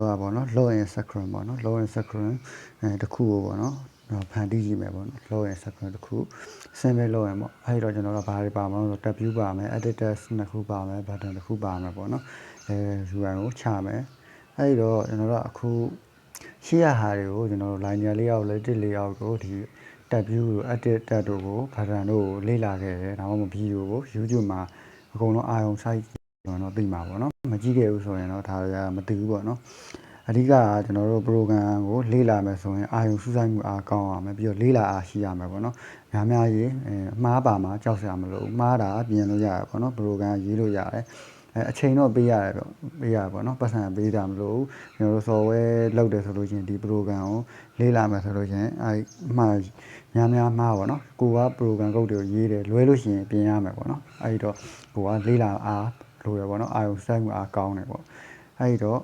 ဟိုပါပေါ့နော် low in sacrum ပေါ့နော် low in sacrum အဲတစ်ခုကိုပေါ့နော်ဖန်တီးကြည့်မယ်ပေါ့နော် low in sacrum တစ်ခု simple low in ပေါ့အဲ့တော့ကျွန်တော်တို့ဘာတွေပါမလဲဆိုတော့ tab view ပါမယ် editors နှစ်ခုပါမယ် button တစ်ခုပါမယ်ပေါ့နော်အဲ UI ကိုချမယ်အဲ့တော့ကျွန်တော်တို့အခုရှိရဟာတွေကိုကျွန်တော်တို့ linear layout latex layout ကိုဒီ tab view ကို edit tab တို့ကို button တို့ကိုလေ့လာခဲ့တယ်ဒါမှမဟုတ် video ကို YouTube မှာအကုန်လုံးအာရုံစိုက် ကျွန်တော်သိမှာပေါ့နော်မကြည့်ခဲ့ဘူးဆိုရင်တော့ဒါရမသိဘူးပေါ့နော်အဓိကကကျွန်တော်တို့ program ကိုလေ့လာမယ်ဆိုရင်အာရုံစူးစိုက်မှုအားကောင်းအောင်မယ်ပြီးတော့လေ့လာအားရှိရမယ်ပေါ့နော်များများရေးအဲအမှားပါမှာကြောက်စရာမလိုဘူးမှားတာပြင်လို့ရတယ်ပေါ့နော် program ရေးလို့ရတယ်အဲအချိန်တော့ပေးရတယ်ပေါ့ပေးရတယ်ပေါ့နော်ပတ်စံပေးတာမလို့ကျွန်တော်တို့ software လုပ်တယ်ဆိုလို့ချင်းဒီ program ကိုလေ့လာမယ်ဆိုလို့ချင်းအဲမှားများများမှားပေါ့နော်ကိုက program code တွေကိုရေးတယ်လွဲလို့ရှိရင်ပြင်ရမယ်ပေါ့နော်အဲဒီတော့ကိုကလေ့လာအား လိုရပေါ့နော်အာရုံစိုက်မှုအားကောင်းတယ်ပေါ့အဲဒီတော့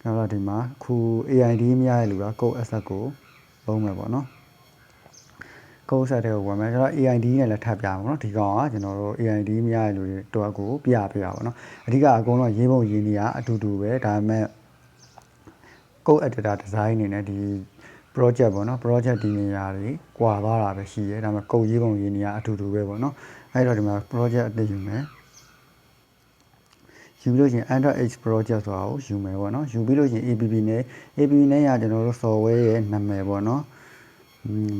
ကျွန်တော်တို့ဒီမှာခု AID မရတဲ့လူက code asset ကိုသုံးမယ်ပေါ့နော် code set တွေကိုဝင်မယ်ကျွန်တော် AID နဲ့လည်းထပ်ပြပါမယ်နော်ဒီကောင်ကကျွန်တော်တို့ AID မရတဲ့လူတွေတော့ကိုပြပြပါပေါ့နော်အဓိကအကုန်လုံးရေးပုံရေးနေရအတူတူပဲဒါပေမဲ့ code editor design အနေနဲ့ဒီ project ပေါ့နော် project ဒီနေရာတွေကွာသွားတာပဲရှိရဲဒါပေမဲ့ code ရေးပုံရေးနေရအတူတူပဲပေါ့နော်အဲ့တော့ဒီမှာ project အသိယူမယ် ယူပြီးလို့ရှိရင် Android H project ဆိုတာကိုယူမယ်ပေါ့နော်ယူပြီးလို့ရှိရင် APP နဲ့ APP နဲ့ရကျွန်တော်တို့ software ရဲ့နာမည်ပေါ့နော်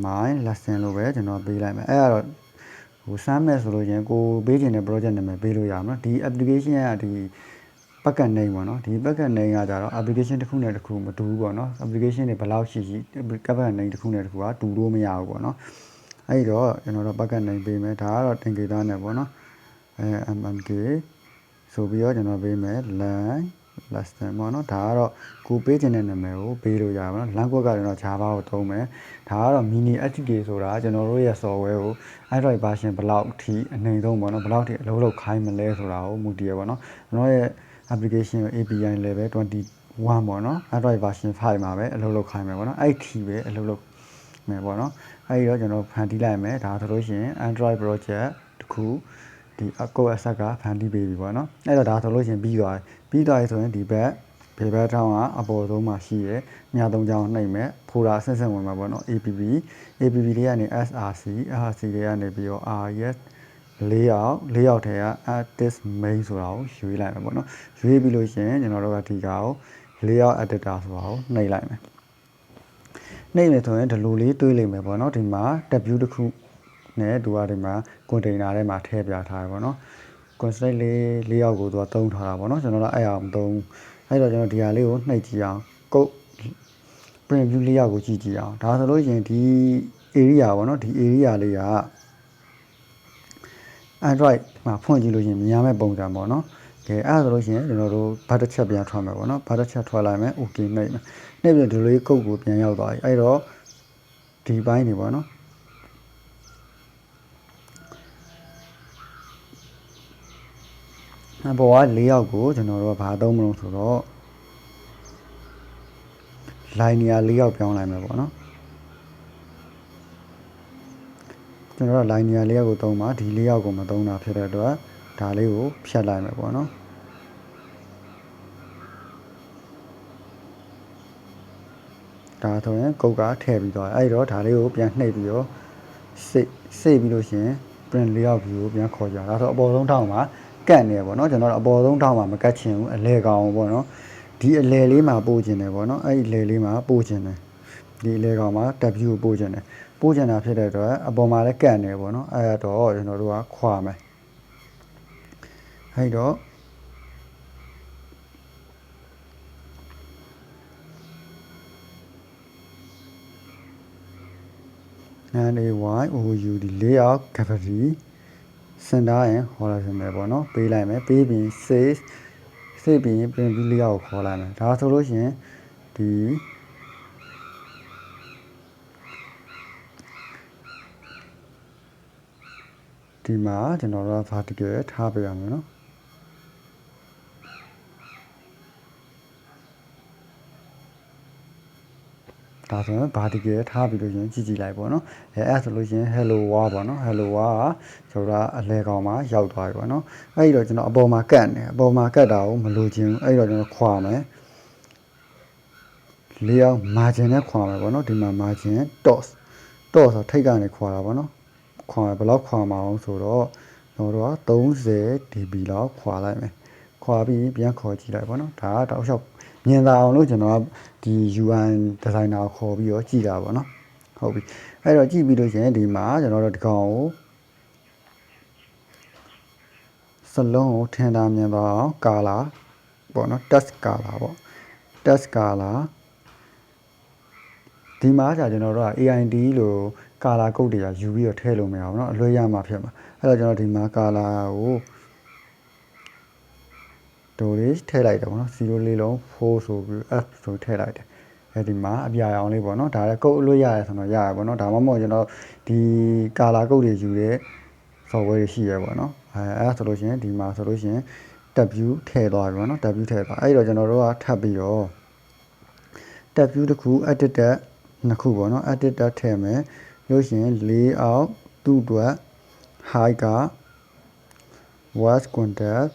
my lesson လို့ပဲကျွန်တော်ပေးလိုက်မယ်အဲ့ဒါတော့ဟိုစမ်းမဲ့ဆိုလို့ချင်းကိုပေးခြင်းတဲ့ project နာမည်ပေးလို့ရမှာနော်ဒီ application ကဒီ bucket name ပေါ့နော်ဒီ bucket name ကကြတော့ application တစ်ခုနဲ့တစ်ခုမတူဘူးပေါ့နော် application တွေဘယ်လောက်ရှိရှိ bucket name တစ်ခုနဲ့တစ်ခုကတူလို့မရဘူးပေါ့နော်အဲ့တော့ကျွန်တော်တို့ bucket name ပေးမယ်ဒါကတော့တင်ကေသားနဲ့ပေါ့နော်အဲ mmk ဆိုပြီးတော့ကျွန်တော်ပေးမယ် line lesson ပေါ့နော်ဒါကတော့ကိုပေးခြင်းတဲ့နာမည်ကိုပေးလို့ရပါတော့ language ကကျွန်တော် Java ကိုသုံးမယ်ဒါကတော့ mini SDK ဆိုတာကျွန်တော်တို့ရဲ့ software ကို Android version ဘယ်လောက်ထိအနေဆုံးပေါ့နော်ဘယ်လောက်ထိအလုပ်လုပ်ခိုင်းမလဲဆိုတာကိုမူတည်ရပါတော့ကျွန်တော်ရဲ့ application ကို API level 21ပေါ့နော် Android version 5မှာပဲအလုပ်လုပ်ခိုင်းမယ်ပေါ့နော်အဲ့ဒီပဲအလုပ်လုပ်မယ်ပေါ့နော်အဲ့ဒီတော့ကျွန်တော်ဖန်တီးလိုက်မယ်ဒါဆိုလို့ရှိရင် Android project တစ်ခု ဒီ code asset ကဖန်တီးပေးပြီပေါ့နော်အဲ့တော့ဒါဆိုလို့ရှိရင်ပြီးသွားပြီပြီးသွားပြီဆိုရင်ဒီဘက်ဘေဘက်ထောင်းကအပေါ်ဆုံးမှာရှိရဲညသုံးချောင်းနှိပ်မယ်ဖိုဒါဆက်ဆက်ဝင်မှာပေါ့နော် APP APP လေးကနေ SRC SRC လေးကနေပြီးတော့ RES လေးယောက်လေးယောက်ထဲက artist main ဆိုတာကိုရွေးလိုက်မယ်ပေါ့နော်ရွေးပြီးလို့ရှိရင်ကျွန်တော်တို့ကဒီကောင်လေးယောက် editor ဆိုတာကိုနှိပ်လိုက်မယ်နှိပ်မယ်ဆိုရင်ဒီလိုလေးတွေးလိမ့်မယ်ပေါ့နော်ဒီမှာ W တစ်ခု နဲ့သူကဒီမှာ container ထဲမှာထည့်ပြထားတယ်ပေါ့နော် constraint လေးလေးယောက်ကိုသူကသုံးထားတာပေါ့နော်ကျွန်တော်တို့အဲ့အောင်သုံးအဲ့တော့ကျွန်တော်ဒီဟာလေးကိုနှိပ်ကြည့်အောင်ကုတ် print view လေးယောက်ကိုကြည့်ကြည့်အောင်ဒါဆိုလို့ရှိရင်ဒီ area ပေါ့နော်ဒီ area လေးက Android မှာဖွင့်ကြည့်လို့ရှိရင်မြင်ရမယ့်ပုံစံပေါ့နော်ကဲအဲ့ဒါဆိုလို့ရှိရင်ကျွန်တော်တို့ဘာတစ်ချက်ပြန်ထွက်မယ်ပေါ့နော်ဘာတစ်ချက်ထွက်လိုက်မယ် okay နှိပ်မယ်နှိပ်ပြီးဒီလိုကုတ်ကိုပြန်ရောက်သွားပြီအဲ့တော့ဒီဘိုင်းနေပေါ့နော် အပေါ်က၄ယောက်ကိုကျွန်တော်တို့ကဘာသုံးမလို့ဆိုတော့ line နေရာ၄ယောက်ပြောင်းလိုက်မယ်ပေါ့နော်ကျွန်တော်တို့ line နေရာ၄ယောက်ကိုသုံးပါဒီ၄ယောက်ကိုမသုံးတာဖြစ်တဲ့အတွက်ဒါလေးကိုဖြတ်လိုက်မယ်ပေါ့နော်ဒါဆိုရင်ကုတ်ကထည့်ပြီးတော့အဲ့တော့ဒါလေးကိုပြန်နှိပ်ပြီးတော့စိတ်စိတ်ပြီးလို့ရှိရင် print layout view ကိုပြန်ခေါ်ကြတာဒါဆိုအပေါ်ဆုံးထောင်မှာ ကတ်နေပေါ့နော်ကျွန်တော်တို့အပေါ်ဆုံးထောင်မှာမကတ်ချင်ဘူးအလဲကောင်ပေါ့နော်ဒီအလဲလေးမှာပို့ခြင်းတယ်ပေါ့နော်အဲ့ဒီလဲလေးမှာပို့ခြင်းတယ်ဒီအလဲကောင်မှာ W ကိုပို့ခြင်းတယ်ပို့ခြင်းတာဖြစ်တဲ့အတွက်အပေါ်မှာလည်းကတ်နေပေါ့နော်အဲ့တော့ကျွန်တော်တို့ကခွာမယ်အဲ့တော့ and a y o u ဒီ layout cavity center and horizontal ပေါ့နော်ပေးလိုက်မယ်ပေးပြီး save စိတ်ပြီးရင် print view layout ကိုခေါ်လိုက်မယ်ဒါဆိုလို့ရှိရင်ဒီဒီမှာကျွန်တော်တို့ vertical ထားပေးရမယ်နော် ဒါဆိုရင် vertical ထားပြီးလို့ရှင်ကြည့်ကြည့်လိုက်ပေါ့နော်အဲအဲ့ဆိုလို့ရှင် hello world ပေါ့နော် hello world ကဆိုတာအလဲကောင်မှာရောက်သွားပြီပေါ့နော်အဲ့ဒီတော့ကျွန်တော်အပေါ်မှာကတ်နေအပေါ်မှာကတ်တာကိုမလိုချင်ဘူးအဲ့ဒီတော့ကျွန်တော်ခွာမယ်လေးယောက် margin နဲ့ခွာမယ်ပေါ့နော်ဒီမှာ margin toss toss ဆိုထိတ်ကနေခွာတာပေါ့နော်ခွာဘယ်လောက်ခွာမှာအောင်ဆိုတော့ကျွန်တော်တို့က30 dB လောက်ခွာလိုက်မယ်ခွာပြီးပြန်ခေါ်ကြည့်လိုက်ပေါ့နော်ဒါကတောက်လျှောက် မြင်သာအောင်လို့ကျွန်တော်ကဒီ UI designer ကိုခေါ်ပြီးတော့ကြည့်တာပေါ့နော်ဟုတ်ပြီအဲ့တော့ကြည့်ပြီးလို့ရှိရင်ဒီမှာကျွန်တော်တို့ဒီကောင်ကိုစလုံးကိုထင်သာမြင်သွားအောင်ကာလာပေါ့နော် test color ပေါ့ test color ဒီမှာじゃကျွန်တော်တို့က AID လို့ကာလာကုတ်တွေကယူပြီးတော့ထည့်လို့မရဘူးเนาะအလွှဲရမှာဖြစ်မှာအဲ့တော့ကျွန်တော်ဒီမှာကာလာကို ဒိုလေးထည့်လိုက်တယ်ပေါ့နော်0လေးလုံး4ဆိုပြီး F ဆိုထည့်လိုက်တယ်အဲဒီမှာအပြာရောင်လေးပေါ့နော်ဒါလည်းကုတ်အလွှဲရတယ်ဆိုတော့ရရပေါ့နော်ဒါမှမဟုတ်ကျွန်တော်ဒီကာလာကုတ်တွေယူတဲ့ software တွေရှိရပေါ့နော်အဲအဲ့ဒါဆိုလို့ရှိရင်ဒီမှာဆိုလို့ရှိရင် W ထည့်သွားပြီပေါ့နော် W ထည့်သွားအဲ့တော့ကျွန်တော်တို့ကထပ်ပြီးတော့ W တစ်ခု edit တက်နှစ်ခုပေါ့နော် edit တက်ထည့်မယ်လို့ရှိရင် layout သူ့အတွက် height က was contact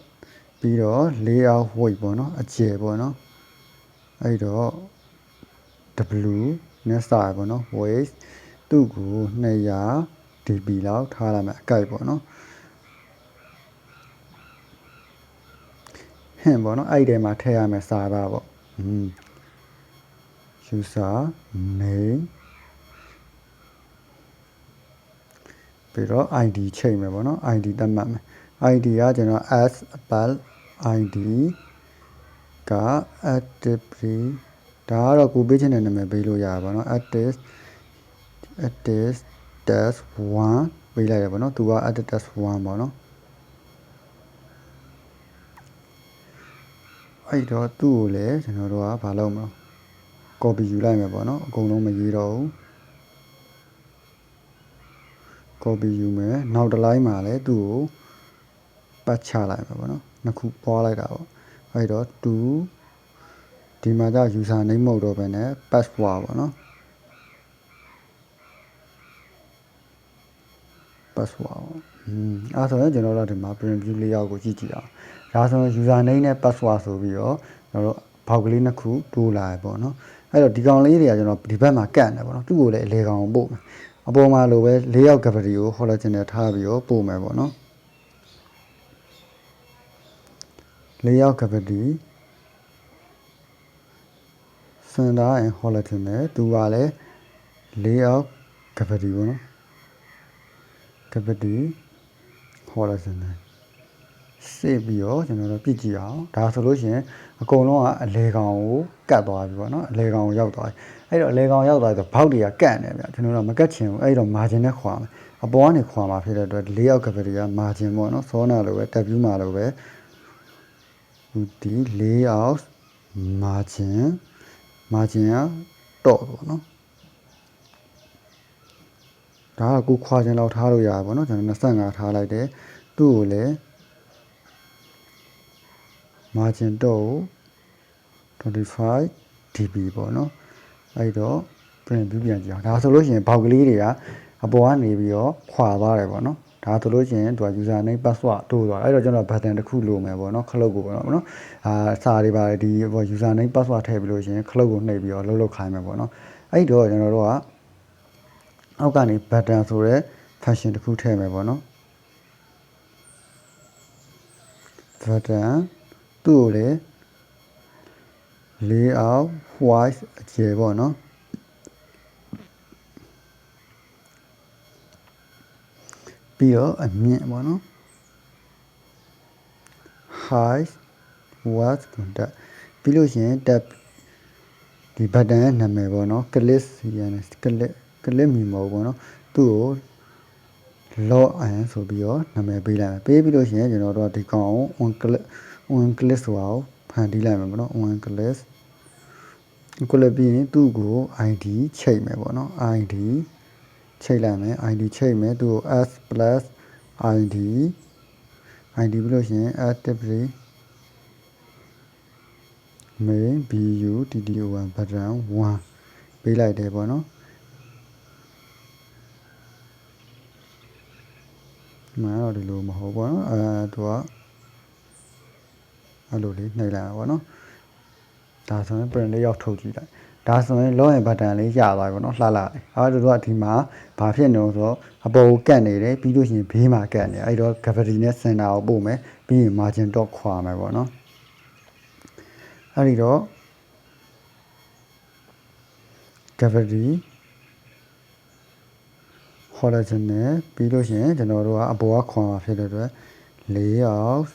ပြီးတော့ layout weight ပေါ့နော်အကျယ်ပေါ့နော်အဲ့တော့ W နဲ့စရပေါ့နော် weight သူ့ကို200 dB လောက်ထားလိုက်မယ်အကိုက်ပေါ့နော်ဟင်ပေါ့နော်အဲ့ဒီထဲမှာထည့်ရမယ်စာပါပေါ့อืม user name ပြီးတော့ ID ချိန်မယ်ပေါ့နော် ID သတ်မှတ်မယ် ID ကကျွန်တော် s apple ID က actively ဒါကတော့ကိုပေးချင်တဲ့နာမည်ပေးလို့ရတာပေါ့နော် active active test 1ပေးလိုက်ရပေါ့နော်သူက active test 1ပေါ့နော်အဲ့တော့သူ့ကိုလည်းကျွန်တော်တို့ကဘာလုပ်မလဲ copy ယူလိုက်မယ်ပေါ့နော်အကုန်လုံးမရေးတော့ဘူး copy ယူမယ်နောက်တစ်လိုင်းမှာလည်းသူ့ကို ပတ်ချလိုက်မယ်ပေါ့နော်နှစ်ခုပွားလိုက်တာပေါ့အဲ့တော့2ဒီမှာじゃ user name မဟုတ်တော့ဘဲနဲ့ password ပေါ့နော် password ပေါ့อืมအဲဆိုရင်ကျွန်တော်တို့ဒီမှာ print view layout ကိုကြည့်ကြည့်အောင်ဒါဆိုရင် user name နဲ့ password ဆိုပြီးတော့ကျွန်တော်တို့ဘောက်ကလေးနှစ်ခုတိုးလာရပေါ့နော်အဲ့တော့ဒီကောင်လေးတွေကကျွန်တော်ဒီဘက်မှာကန့်တယ်ပေါ့နော်သူ့ကိုလည်းအလေကောင်ကိုပို့မယ်အပေါ်မှာလိုပဲ၄ယောက် gravity ကို hologen နဲ့ထားပြီးတော့ပို့မယ်ပေါ့နော် ၄ယောက် gravity center and hologen နဲ့သူကလည်း၄ယောက် gravity ပေါ့နော် gravity hologen နဲ့စေ့ပြီးတော့ကျွန်တော်တို့ပြည့်ကြည့်အောင်ဒါဆိုလို့ရှိရင်အကုန်လုံးကအလေကောင်ကိုကတ်သွားပြီပေါ့နော်အလေကောင်ကိုရောက်သွားပြီအဲ့တော့အလေကောင်ရောက်သွားပြီဆိုဘောက်တွေကကန့်နေဗျကျွန်တော်တို့မကတ်ချင်ဘူးအဲ့တော့ margin နဲ့ခွာမယ်အပေါ်ကနေခွာမှာဖြစ်တဲ့အတွက်၄ရောက် gravity က margin ပေါ့နော်စောနာလိုပဲ W မှာလိုပဲ ဒီ၄ရောက် margin margin ကတော့ပေါ့နော်ဒါကကိုခွာခြင်းလောက်ထားလို့ရတယ်ပေါ့နော်ကျွန်တော်25ထားလိုက်တယ်သူ့ကိုလည်း margin တော့25 dB ပေါ့နော်အဲ့တော့ print view ပြန်ကြည့်အောင်ဒါဆိုလို့ရှိရင်ဘောက်ကလေးတွေကအပေါ်ကနေပြီးတော့ခွာသွားတယ်ပေါ့နော် ဒါဆိုလို့ရှိရင်သူက user name password တိုးသွားအဲ့တော့ကျွန်တော် button တစ်ခုလိုမယ်ပေါ့နော်ခလုတ်ကိုပေါ့နော်အာစာတွေပါတယ်ဒီ user name password ထည့်ပြီးလို့ရှိရင်ခလုတ်ကိုနှိပ်ပြီးတော့လှုပ်လှုပ်ခိုင်းမယ်ပေါ့နော်အဲ့တော့ကျွန်တော်တို့ကအောက်ကနေ button ဆိုရဲ function တစ်ခုထည့်မယ်ပေါ့နော် button သူ့ကိုလေ layout white အကျယ်ပေါ့နော် ပြီးတော့အမြင့်ပေါ့နော် high was contact ပြီးလို့ရှိရင် tab ဒီ button ရဲ့နာမည်ပေါ့နော် click ရန် click click မီမောပေါ့နော်သူ့ကို log in ဆိုပြီးတော့နာမည်ပေးလိုက်မယ်ပေးပြီးလို့ရှိရင်ကျွန်တော်တို့ကဒီကောင်ကို on click on click ဆိုတာကိုဖန်တီးလိုက်မယ်ပေါ့နော် on click ကိုလည်းပြီးရင်သူ့ကို ID ချိန်မယ်ပေါ့နော် ID ချိန်လိုက်မယ် ID ချိန်မယ်သူ့ကို s plus id id ပြီးလို့ရှိရင် actively main bu tto1 button 1ပေးလိုက်တယ်ပေါ့နော်မှန်တော့ဒီလိုမဟုတ်ပေါ့နော်အဲသူကအဲ့လိုလေးနှိပ်လိုက်ပါပေါ့နော်ဒါဆိုရင် print လေးရောက်ထုတ်ကြည့်လိုက် ဒါဆိုရင် login button လေးရသွားပြီပေါ့နော်လှလာတယ်အဲဒါတို့ကဒီမှာဘာဖြစ်နေလို့ဆိုတော့အပေါ်ကိုကတ်နေတယ်ပြီးလို့ရှိရင်ဘေးမှာကတ်နေတယ်အဲ့တော့ gravity နဲ့ center ကိုပို့မယ်ပြီးရင် margin dot ခွာမယ်ပေါ့နော်အဲ့ဒီတော့ gravity horizon နဲ့ပြီးလို့ရှိရင်ကျွန်တော်တို့ကအပေါ်ကခွာမှာဖြစ်တဲ့အတွက် layout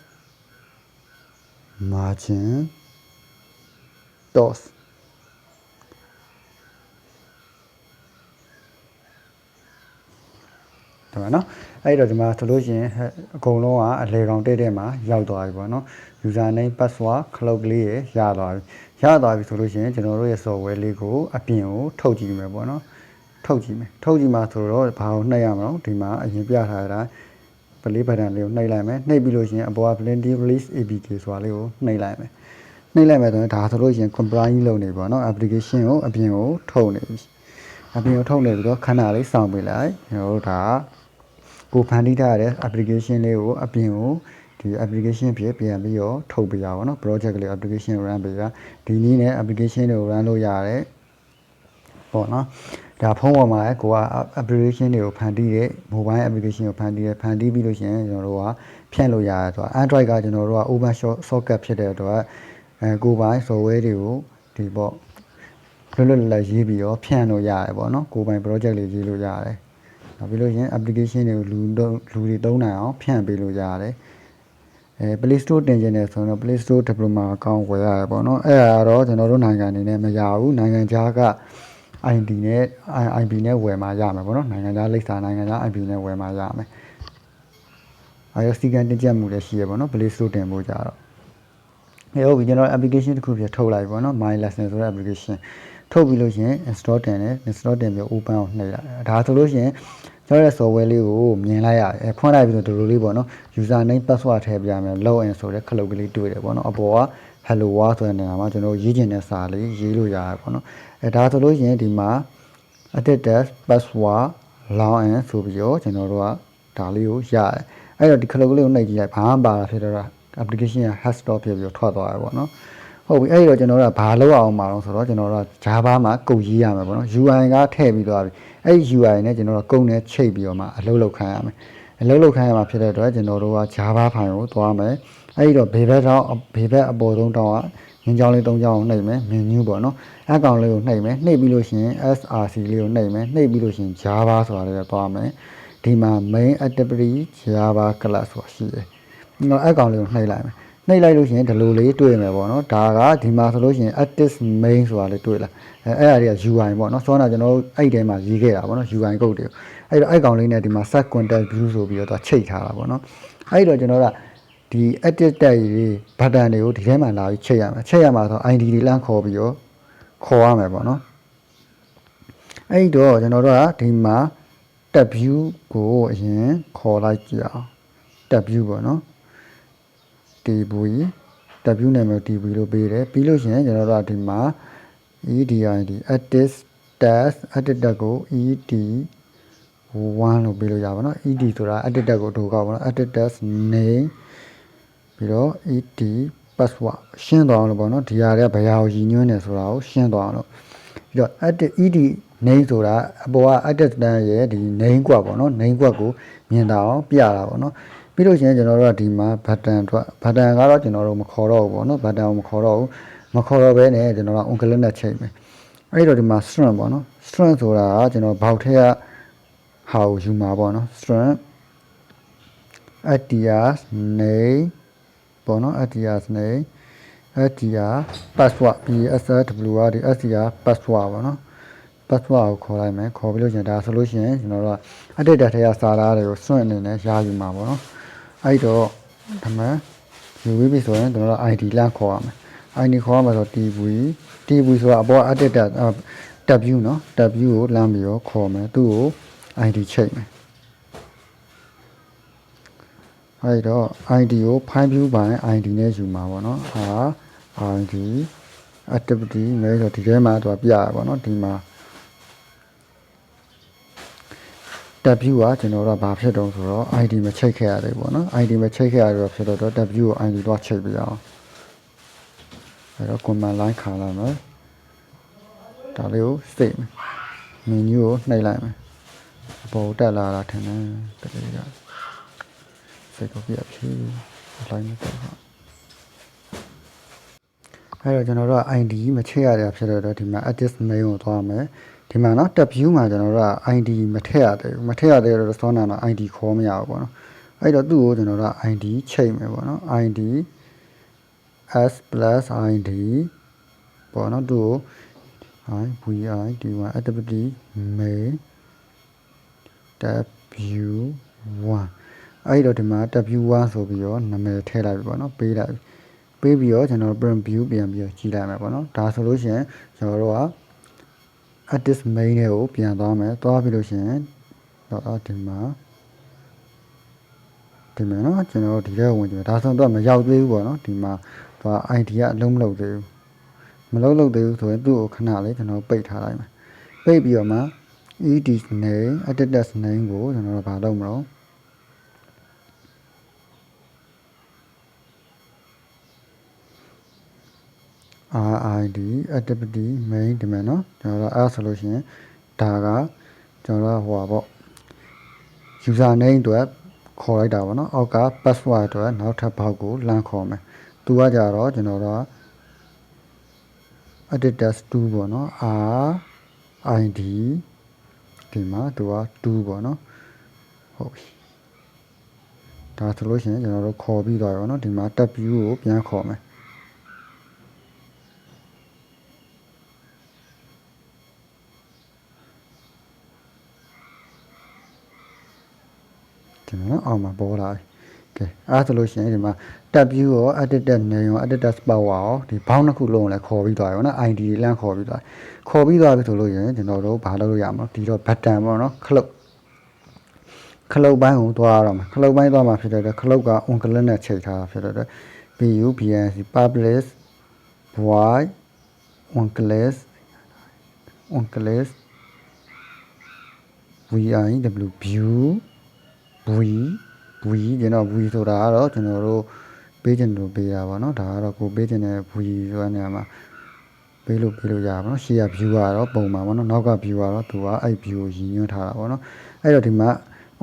margin dos ဒါပါနော်အဲ့တော့ဒီမှာဆိုလို့ရှိရင်ဟဲ့အကုန်လုံးကအလေကောင်တဲ့တဲ့မှာရောက်သွားပြီပေါ့နော် user name password cloud ကလေးရရသွားပြီရသွားပြီဆိုလို့ရှိရင်ကျွန်တော်တို့ရဲ့ software လေးကိုအပြင်ကိုထုတ်ကြည့်မယ်ပေါ့နော်ထုတ်ကြည့်မယ်ထုတ်ကြည့်မှာဆိုတော့ဘာကိုနှိပ်ရမလို့ဒီမှာအရင်ပြထားတာပလေးဘတ်တန်လေးကိုနှိပ်လိုက်မယ်နှိပ်ပြီးလို့ရှိရင်အပေါ်က plenty release apk ဆိုတာလေးကိုနှိပ်လိုက်မယ်နှိပ်လိုက်မယ်ဆိုရင်ဒါဆိုလို့ရှိရင် compliant လုပ်နေပေါ့နော် application ကိုအပြင်ကိုထုတ်နေပြီအပြင်ကိုထုတ်နေပြီးတော့ခဏလေးစောင့်ပေးလိုက်ကျွန်တော်တို့ဒါ ကိုဖန်တီးထားတဲ့ application လေးကိုအပြင်ကိုဒီ application ဖြစ်ပြန်ပြီးတော့ထုတ်ပေးရပါတော့ project လေး application run ပေးရဒီနည်းနဲ့ application တွေကို run လုပ်ရတယ်ပေါ့နော်ဒါဖုန်းပေါ်မှာလည်းကိုက application တွေကိုဖန်တီးတဲ့ mobile application ကိုဖန်တီးတယ်ဖန်တီးပြီးလို့ရှိရင်ကျွန်တော်တို့ကဖြန့်လို့ရတယ်ဆိုတော့ Android ကကျွန်တော်တို့က open socket ဖြစ်တဲ့အတွက်အဲကိုပိုင် software တွေကိုဒီပေါ့လွတ်လွတ်လပ်လပ်ရေးပြီးတော့ဖြန့်လို့ရတယ်ပေါ့နော်ကိုပိုင် project လေးရေးလို့ရတယ် ဒါပြီးလို့ရင် application တွေကိုလူလူတွေသုံးနိုင်အောင်ဖြန့်ပေးလို့ရတယ်အဲ Play Store တင်ခြင်းနဲ့ဆိုတော့ Play Store Diploma အကောင့်ဝယ်ရတယ်ပေါ့နော်အဲ့ဒါကတော့ကျွန်တော်တို့နိုင်ငံအနေနဲ့မရဘူးနိုင်ငံခြားက ID နဲ့ IP နဲ့ဝယ်မှရမယ်ပေါ့နော်နိုင်ငံခြားလိပ်စာနိုင်ငံခြား IP နဲ့ဝယ်မှရမယ်အဲစတီကန်တင်ချက်မှုလည်းရှိရပေါ့နော် Play Store တင်ဖို့ကြတော့အဲဟုတ်ပြီကျွန်တော် application တစ်ခုပြထုတ်လိုက်ပေါ့နော် My Lesson ဆိုတဲ့ application ထုတ်ပြီးလို့ရှင် install တင်တယ် install တင်ပြီး open အောင်နှိပ်လိုက်ဒါဆိုလို့ရှင် ကျွန်တော်ရဲ့ software လေးကိုမြင်လိုက်ရတယ်ဖွင့်လိုက်ပြီးတော့ဒီလိုလေးပေါ့နော် user name password ထည့်ပြရမယ် login ဆိုတဲ့ခလုတ်ကလေးတွေ့တယ်ပေါ့နော်အပေါ်က hello world ဆိုတဲ့နေရာမှာကျွန်တော်ရေးချင်တဲ့စာလေးရေးလို့ရတယ်ပေါ့နော်အဲဒါဆိုလို့ရှိရင်ဒီမှာ edit password login ဆိုပြီးတော့ကျွန်တော်တို့ကဒါလေးကိုရတယ်အဲ့တော့ဒီခလုတ်ကလေးကိုနှိပ်ကြည့်လိုက်ဘာမှပါတာဖြစ်တော့ application က hash stop ဖြစ်ပြီးတော့ထွက်သွားတယ်ပေါ့နော် ဟုတ်ပြီအဲ့ဒီတော့ကျွန်တော်တို့ကဘာလုပ်အောင်မှာတော့ဆိုတော့ကျွန်တော်တို့က Java မှာကုတ်ရေးရမယ်ပေါ့နော် UI ကထည့်ပြီးသွားပြီအဲ့ဒီ UI နဲ့ကျွန်တော်တို့ကုတ်နဲ့ချိတ်ပြီးတော့မှအလုပ်လုပ်ခိုင်းရမယ်အလုပ်လုပ်ခိုင်းရမှာဖြစ်တဲ့အတွက်ကျွန်တော်တို့က Java ဖိုင်ကိုသွားမယ်အဲ့ဒီတော့ဘေဘက်တော့ဘေဘက်အပေါ်ဆုံးတောင်းကငင်းကြောင်းလေး၃ကြောင်းနှိပ်မယ် menu ပေါ့နော်အကောင်လေးကိုနှိပ်မယ်နှိပ်ပြီးလို့ရှိရင် src လေးကိုနှိပ်မယ်နှိပ်ပြီးလို့ရှိရင် Java ဆိုတာလေးကိုသွားမယ်ဒီမှာ main activity Java class ဆိုတာရှိတယ်။ကျွန်တော်အကောင်လေးကိုနှိပ်လိုက်မယ်။ နှိပ်လိုက်လို့ရှိရင်ဒီလိုလေးတွေ့မယ်ပေါ့နော်။ဒါကဒီမှာဆိုလို့ရှိရင် artist main ဆိုတာလေးတွေ့လာ။အဲအဲ့အရာတွေက UI ပေါ့နော်။စောနာကျွန်တော်တို့အဲ့ထဲမှာရေးခဲ့တာပေါ့နော် UI ကုတ်တွေ။အဲ့တော့အဲ့ကောင်လေးနဲ့ဒီမှာ set content view ဆိုပြီးတော့သူချိတ်ထားတာပေါ့နော်။အဲ့တော့ကျွန်တော်တို့ကဒီ edit တက်ရေး button တွေကိုဒီထဲမှာလာပြီးချိတ်ရမယ်။ချိတ်ရမှာဆို ID တွေလမ်းခေါ်ပြီးတော့ခေါ်ရမယ်ပေါ့နော်။အဲ့တော့ကျွန်တော်တို့ကဒီမှာ tab view ကိုအရင်ခေါ်လိုက်ကြည့်အောင် tab view ပေါ့နော် tv tab view နာမည် tv လို့ပေးတယ်ပြီးလို့ရှိရင်ကျွန်တော်တို့ကဒီမှာ edid edit test edit tag ကို ed 1လို့ပေးလို့ရပါတော့ ed ဆိုတာ edit tag ကိုအတူကောက်ပါတော့ edit test name ပြီးတော့ ed password ရှင်းသွားအောင်လို့ပေါ့နော်ဒီဟာတွေကဘယ်ဟာကိုရည်ညွှန်းနေဆိုတာကိုရှင်းသွားအောင်လို့ပြီးတော့ edit ed name ဆိုတာအပေါ်က edit တန်းရဲ့ဒီ name ကွက်ပေါ့နော် name ကွက်ကိုမြင်တာအောင်ပြတာပေါ့နော် ပြီးလို့ရှိရင်ကျွန်တော်တို့ကဒီမှာ button အတွက် button ကတော့ကျွန်တော်တို့မခေါ်တော့ဘူးပေါ့နော် button ကိုမခေါ်တော့ဘူးမခေါ်တော့ဘဲနဲ့ကျွန်တော်က on click နဲ့ချိန်မယ်အဲ့တော့ဒီမှာ string ပေါ့နော် string ဆိုတာကကျွန်တော်ဘောက်ထဲကဟာကိုယူမှာပေါ့နော် string atias name ပေါ့နော် atias name atias password psw ကဒီ atias password ပေါ့နော် password ကိုခေါ်လိုက်မယ်ခေါ်ပြီးလို့ရှိရင်ဒါဆိုလို့ရှိရင်ကျွန်တော်တို့က edit ထဲကစာသားတွေကိုစွန့်အနေနဲ့ရယူမှာပေါ့နော် အဲ့တော့ဓမ္မယူဝေးပြီဆိုရင်ကျွန်တော်တို့ ID လခေါ်ရမယ် ID ခေါ်ရမှာဆို TV TV ဆိုတာအပေါ်အတက်တက် tab view နော် tab view ကိုလမ်းပြီးတော့ခေါ်မယ်သူ့ကို ID ချိန်မယ်အဲ့တော့ ID ကို file view ပိုင်း ID နဲ့ယူမှာပေါ့နော်ဟာ ID activity မဲဆိုဒီထဲမှာသူကပြရပါတော့နော်ဒီမှာ tab view ကကျွန်တော်တို့ကဘာဖြစ်တုံးဆိုတော့ ID မချိတ်ခဲ့ရတယ်ပေါ့နော် ID မချိတ်ခဲ့ရတော့ဖြစ်တော့ tab view ကို ID တော့ချိတ်ပြအောင်အဲ့တော့ command line ခါလာမယ်ဒါလေးကိုစိတ်မယ်မင်းကြီးကိုနှိပ်လိုက်မယ်အပေါ်တက်လာတာထင်တယ်တကယ်ကစိတ်ကိုပြဖြေးလိုက်နေတော့အဲ့တော့ကျွန်တော်တို့က ID မချဲ့ရတာဖြစ်တော့ဒီမှာ artist name ကိုသွားမယ် ဒီမှာနော် tab view မှာကျွန်တော်တို့က ID မထည့်ရသေးဘူးမထည့်ရသေးတော့ restaurant တော့ ID ခေါ်မရဘူးပေါ့နော်အဲ့တော့သူ့ကိုကျွန်တော်တို့က ID ချိန်မယ်ပေါ့နော် ID s plus id ပေါ့နော်သူ့ကို i vi dy attribute main tab view 1အဲ့တော့ဒီမှာ tab view 1ဆိုပြီးတော့နာမည်ထည့်လိုက်ပြီပေါ့နော်ပေးလိုက်ပေးပြီးတော့ကျွန်တော် print view ပြန်ပြီးတော့ကြည့်လိုက်မယ်ပေါ့နော်ဒါဆိုလို့ရှိရင်ကျွန်တော်တို့က artist main တွေကိုပြန်သွားမယ်သွားပြီးလို့ရှိရင်တော့ဒီမှာဒီမှာနော်ကျွန်တော်တို့ဒီထဲဝင်ကြည့်မယ်ဒါဆိုတော့မရောက်သေးဘူးပေါ့နော်ဒီမှာသူက ID ကအလုံးမလုပ်သေးဘူးမလုံးလုပ်သေးဘူးဆိုရင်သူ့ကိုခဏလေးကျွန်တော်ပိတ်ထားလိုက်မယ်ပိတ်ပြီးတော့မှ ed name editor name ကိုကျွန်တော်တို့ဘာလုပ်မလို့ RID activity main ဒီမှာเนาะကျွန်တော်တို့အဲ့ဆိုလို့ရှိရင်ဒါကကျွန်တော်တို့ဟိုပါပေါ့ user name အတွက်ခေါ်လိုက်တာပေါ့เนาะအောက်က password အတွက်နောက်ထပ်ဘောက်ကိုလမ်းခေါ်မယ်သူကကြတော့ကျွန်တော်တို့က editors 2ပေါ့เนาะ R ID ဒီမှာသူက2ပေါ့เนาะဟုတ်ပြီဒါဆိုလို့ရှိရင်ကျွန်တော်တို့ခေါ်ပြီးသွားရောเนาะဒီမှာ tab view ကိုပြန်ခေါ်မယ် ဒီမှာနော်အောက်မှာပေါ်လာပြီကဲအဲ့ဆိုလို့ရှိရင်ဒီမှာ tab view ရော editor name ရော editor power ရောဒီဘောင်းတစ်ခုလုံးကိုလည်းခေါ်ပြီးသွားရောနော် ID လမ်းခေါ်ပြီးသွားခေါ်ပြီးသွားပြီဆိုလို့ရင်ကျွန်တော်တို့ဘာလုပ်လို့ရမလဲဒီတော့ button ပေါ့နော်ခလုတ်ခလုတ်ပိုင်းကိုသွားရအောင်ခလုတ်ပိုင်းသွားမှာဖြစ်တဲ့ခလုတ်က on click နဲ့ချိန်ထားတာဖြစ်တဲ့ PU BNC publish void on click on click VIW view ဘွီဘွီကျွန်တော်ဘွီဆိုတာကတော့ကျွန်တော်တို့ပေးခြင်းလို့ပေးရပါတော့ဒါကတော့ကိုပေးခြင်းတဲ့ဘွီဆိုတဲ့နေရာမှာပေးလို့ပေးလို့ရပါတော့ရှေ့က view ကတော့ပုံပါပါတော့နောက်က view ကတော့သူကအဲ့ view ကိုရည်ညွှန်းထားတာပါတော့အဲ့တော့ဒီမှာ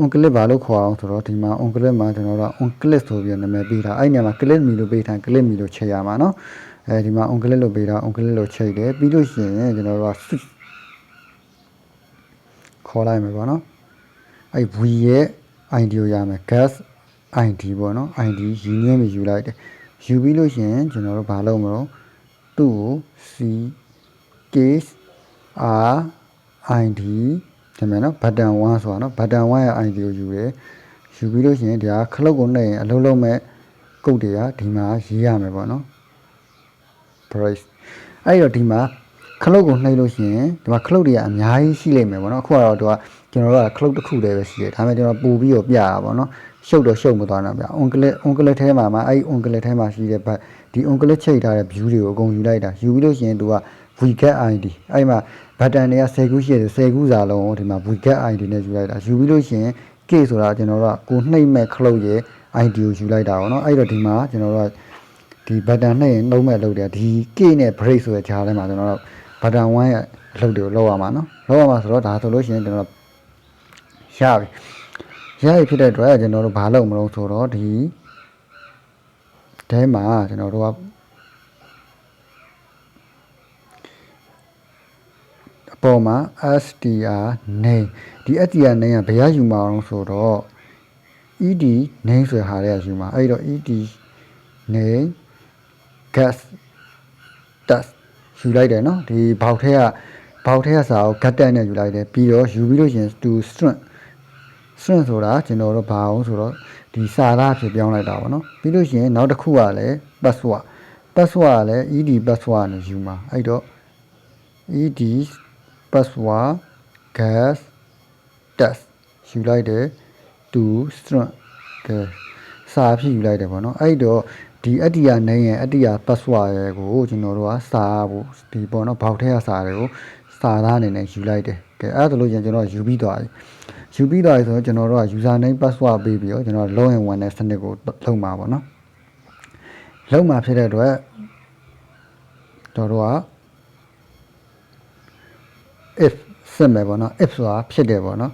on click ဘာလို့ခေါ်အောင်ဆိုတော့ဒီမှာ on click မှာကျွန်တော်တို့ on click ဆိုပြီးနာမည်ပေးထားအဲ့နေရာမှာ click me လို့ပေးထား click me လို့ချက်ရမှာနော်အဲဒီမှာ on click လို့ပေးထား on click လို့ချက်တယ်ပြီးလို့ရှိရင်ကျွန်တော်တို့ကခေါ်လိုက်မယ်ပေါ့နော်အဲ့ view ရဲ့ ID ကိုရမယ် gas ID ပေါ့နော် ID ရင်းနှင်းပြီးယူလိုက်တယ်ယူပြီးလို့ရှိရင်ကျွန်တော်တို့ဘာလုပ်မလို့သူ့ကို C case R ID ဒီမှာနော် button 1ဆိုတာနော် button 1ရဲ့ ID ကိုယူတယ်ယူပြီးလို့ရှိရင်ဒီဟာခလုတ်ကိုနှိပ်ရင်အလုံးလုံးမဲ့ကုတ်တွေကဒီမှာရေးရမယ်ပေါ့နော် brace အဲ့တော့ဒီမှာခလုတ်ကိုနှိပ်လို့ရှိရင်ဒီမှာခလုတ်တွေကအများကြီးရှိလိမ့်မယ်ပေါ့နော်အခုကတော့သူက ကျွန်တော်တို့ကခလုတ်တစ်ခုတည်းပဲရှိတယ်ဒါပေမဲ့ကျွန်တော်ပို့ပြီးတော့ပြတာပေါ့နော်ရှုပ်တော့ရှုပ်မသွားတော့ဗျ onclet onclet ထဲမှာမှာအဲ့ onclet ထဲမှာရှိတဲ့ဘတ်ဒီ onclet ချိတ်ထားတဲ့ view တွေကိုအကုန်ယူလိုက်တာယူပြီးလို့ရှိရင်သူက vget id အဲ့မှာ button တွေက10ခုရှိတယ်10ခုစာလုံးကိုဒီမှာ vget id နဲ့ယူလိုက်တာယူပြီးလို့ရှိရင် k ဆိုတာကျွန်တော်တို့ကကိုနှိမ့်မဲ့ခလုတ်ရဲ့ id ကိုယူလိုက်တာပေါ့နော်အဲ့တော့ဒီမှာကျွန်တော်တို့ကဒီ button နှိမ့်ရင်လုံးမဲ့လုပ်တယ်ဒီ k နဲ့ break ဆိုတဲ့ဂျားထဲမှာကျွန်တော်တို့ button 1ရဲ့အလုပ်တွေကိုလုပ်ရမှာနော်လုပ်ရမှာဆိုတော့ဒါဆိုလို့ရှိရင်ကျွန်တော် ရပြီရပြီဖြစ်တဲ့အတွက်ကျွန်တော်တို့ဘာလုပ်မလို့ဆိုတော့ဒီတဲမှာကျွန်တော်တို့က။အပေါ်မှာ str name ဒီ str name ကဘယ်ရယူမှာအောင်ဆိုတော့ ed name ဆိုတဲ့ဟာတွေကယူမှာအဲ့တော့ ed name gas test ယူလိုက်တယ်နော်ဒီဘောက်ထဲကဘောက်ထဲကစာကို gat test နဲ့ယူလိုက်တယ်ပြီးတော့ယူပြီးလို့ရှင် to string string ဆိုတာကျွန်တော်တို့ဘာအောင်ဆိုတော့ဒီစာသားဖြစ်ပြောင်းလိုက်တာပေါ့နော်ပြီးလို့ရှိရင်နောက်တစ်ခုကလည်း password password ကလည်း ed password နဲ့ယူမှာအဲ့တော့ ed password gas test ယူလိုက်တယ် to string ကဲစာဖြစ်ယူလိုက်တယ်ပေါ့နော်အဲ့တော့ဒီအတ္တိယနိုင်ရဲ့အတ္တိယ password ရဲ့ကိုကျွန်တော်တို့ကစာဖို့ဒီပေါ့နော်ဘောက်ထဲကစာတွေကိုစာသားအနေနဲ့ယူလိုက်တယ်ကဲအဲ့ဒါလို့ရင်ကျွန်တော်ယူပြီးသွားပြီ ယူပြီးသွားပြီဆိုတော့ကျွန်တော်တို့က user name password ပေးပြီးတော့ကျွန်တော် login ဝင်တဲ့စနစ်ကိုလုပ်မှာပေါ့နော်လုပ်မှာဖြစ်တဲ့အတွက်ကျွန်တော်တို့က if စစ်မယ်ပေါ့နော် if ဆိုတာဖြစ်တယ်ပေါ့နော်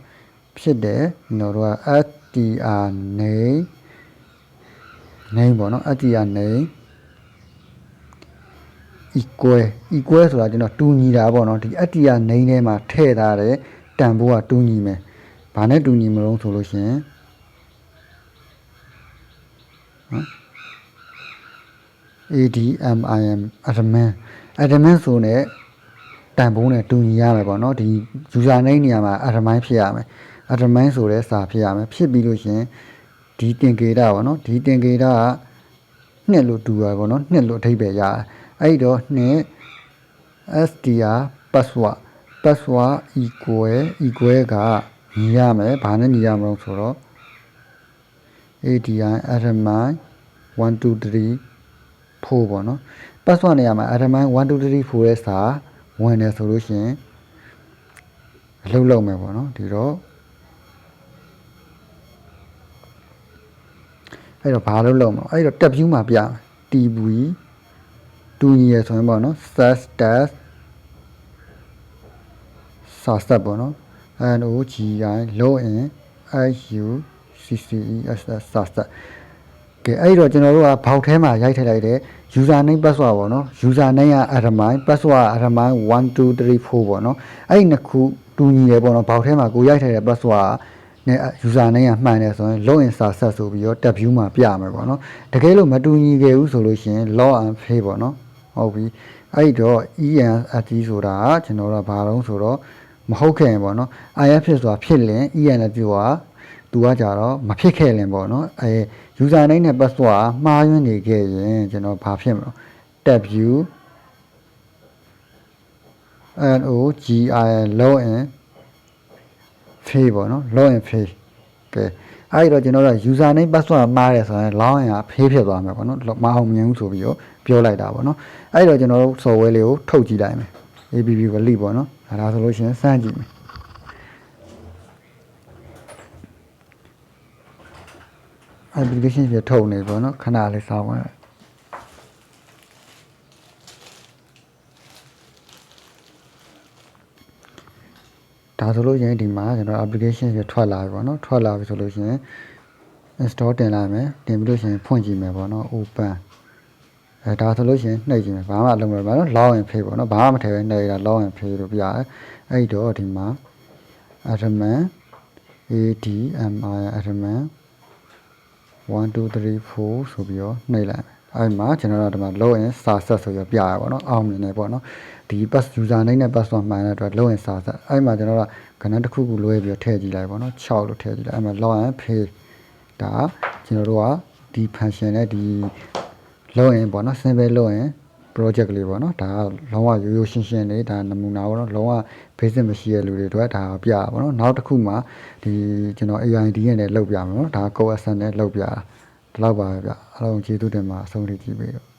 ဖြစ်တယ်ကျွန်တော်တို့က str name name ပေါ့နော် str name equal equal ဆိုတာကျွန်တော်တူညီတာပေါ့နော်ဒီ str name ထဲမှာထည့်ထားတဲ့တန်ဖိုးကတူညီမယ် ဘာနဲ့တူညီမလို့ဆိုလို့ရှရင်နော် ADMIM admin admin ဆိုတဲ့တန်ဖိုးနဲ့တူညီရမယ်ပေါ့နော်ဒီ user name နေရာမှာ admin ဖြစ်ရမယ် admin ဆိုတဲ့စာဖြစ်ရမယ်ဖြစ်ပြီးလို့ရှရင်ဒီတင်ကေတာပေါ့နော်ဒီတင်ကေတာကနှစ်လို့တူရပေါ့နော်နှစ်လို့အဓိပ္ပာယ်ရတယ်အဲ့ဒီတော့နှစ် str password password equal equal က ညီရမယ်ဘာနဲ့ညီရမလို့ဆိုတော့ ADI admin 1 2 3 4ပေါ့နော် password နေရာမှာ admin 1 2 3 4ရဲ့စာဝင်တယ်ဆိုလို့ရှိရင်အလုပ်လုပ်မယ်ပေါ့နော်ဒီတော့အဲ့တော့ဘာလုပ်လုပ်မလဲအဲ့တော့ tab view မှာပြမယ် tv တူညီရဆိုရင်ပေါ့နော် sas test စာစပ်ပေါ့နော် NOGI login IU CCES စာစပ်ကဲအဲ့တော့ကျွန်တော်တို့ကဘောက်ထဲမှာရိုက်ထည့်လိုက်တဲ့ user name password ပေါ့နော် user name က admin password က admin 1 2 3 4ပေါ့နော်အဲ့ဒီနှစ်ခုတူညီတယ်ပေါ့နော်ဘောက်ထဲမှာကိုရိုက်ထည့်တဲ့ password နဲ့ user name ကမှန်တယ်ဆိုရင် login စာဆက်ဆိုပြီးတော့ tab view မှာပြမယ်ပေါ့နော်တကယ်လို့မတူညီခဲ့ဘူးဆိုလို့ရှိရင် log and fail ပေါ့နော်ဟုတ်ပြီအဲ့တော့ ENST ဆိုတာကကျွန်တော်တို့ကဘာလို့ဆိုတော့ မဟုတ်ခဲ့ရင်ပေါ့နော် IF ဖြစ်ဆိုတာဖြစ်လင် ENST ကသူကကြတော့မဖြစ်ခဲ့လင်ပေါ့နော်အဲ user name နဲ့ password မှားယွင်းနေခဲ့ရင်ကျွန်တော်ဘာဖြစ်မလို့ tab view n o g i n login fail ပေါ့နော် login fail ကဲအဲ့တော့ကျွန်တော်တို့ user name password မှားတယ်ဆိုရင် login က fail ဖြစ်သွားမှာပေါ့နော်မအောင်မြင်ဘူးဆိုပြီးတော့ပြောလိုက်တာပေါ့နော်အဲ့တော့ကျွန်တော်တို့ software လေးကိုထုတ်ကြည့်လိုက်မယ် app valid ပေါ့နော်အဲဒါဆိုလို့ရှိရင်စမ်းကြည့်မယ် application ပြထုတ်နေပေါ့နော်ခဏလေးစောင့်ပါဒါဆိုလို့ရှိရင်ဒီမှာကျွန်တော် application ပြထွက်လာပြီပေါ့နော်ထွက်လာပြီဆိုလို့ရှိရင် install တင်လိုက်မယ်တင်ပြီးလို့ရှိရင်ဖွင့်ကြည့်မယ်ပေါ့နော် open အဲဒါဆိုလို့ရှိရင်နှိပ်ကြည့်မယ်ဘာမှအလုပ်မလုပ်ပါနော် login page ပေါ့နော်ဘာမှမထည့်ဘဲနှိပ်တာ login page လို့ပြရတယ်အဲ့တော့ဒီမှာ admin admin admin 1 2 3 4ဆိုပြီးတော့နှိပ်လိုက်မယ်အဲ့မှာကျွန်တော်တို့ဒီမှာ login စာဆက်ဆိုပြီးပြရပါတော့အောင်မြင်တယ်ပေါ့နော်ဒီ pass user name နဲ့ password မှန်တဲ့အတွက် login စာဆက်အဲ့မှာကျွန်တော်တို့ကဏ္ဍတစ်ခုခုလွှဲပြီးတော့ထည့်ကြည့်လိုက်ပေါ့နော်6လို့ထည့်ကြည့်လိုက်အဲ့မှာ login page ဒါကျွန်တော်တို့ကဒီ function နဲ့ဒီ login ပေါ့နော် simple login project လေးပေါ့နော်ဒါကလုံးဝရိုးရိုးရှင်းရှင်းလေးဒါနမူနာပေါ့နော်လုံးဝ basic မရှိတဲ့လူတွေအတွက်ဒါပြရပါတော့နောက်တစ်ခုမှာဒီကျွန်တော် AID နဲ့လည်းလောက်ပြမယ်နော်ဒါ code action နဲ့လောက်ပြတာဒီလောက်ပါပဲဗျအားလုံးကျေးဇူးတင်ပါအဆုံးထိကြည့်ပေးတော့